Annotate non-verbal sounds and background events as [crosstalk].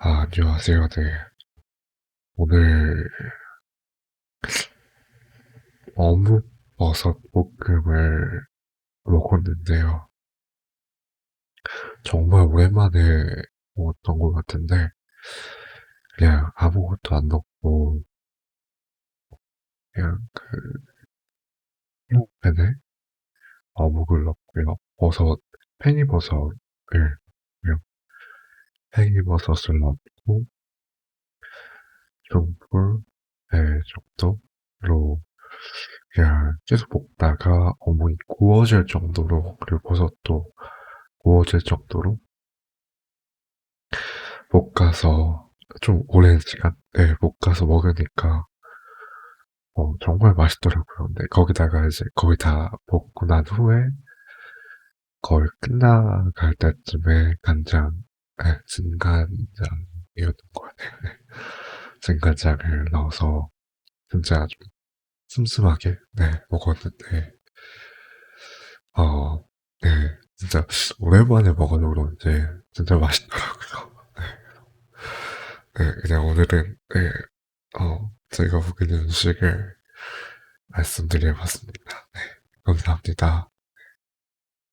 아, 안녕하세요. 네. 오늘 어묵버섯 볶음을 먹었는데요. 정말 오랜만에 먹었던 것 같은데, 그냥 아무것도 안 넣고, 그냥 그, 프라이팬에 어묵을 넣고요. 버섯, 그냥 팽이버섯을 넣고, 중불, 네, 정도로 그냥 계속 볶다가 어묵이 구워질 정도로 그리고 버섯도 구워질 정도로 볶아서 좀 오랜 시간 네, 볶아서 먹으니까 어, 정말 맛있더라고요. 근데 거기다가 이제 거의 다 볶고 난 후에 거의 끝나갈 때쯤에 간장, 네, 진간장이었던 것 같아요. [laughs] 네. 진간장을 넣어서 진짜 좀 슴슴하게 네, 먹었는데 어, 네, 진짜 오랜만에 먹어서 그런지 진짜 맛있더라고요. [laughs] 네, 네, 그냥 오늘은 네, 어, 제가 보기에는 음식을 말씀드려봤습니다. 네, 감사합니다.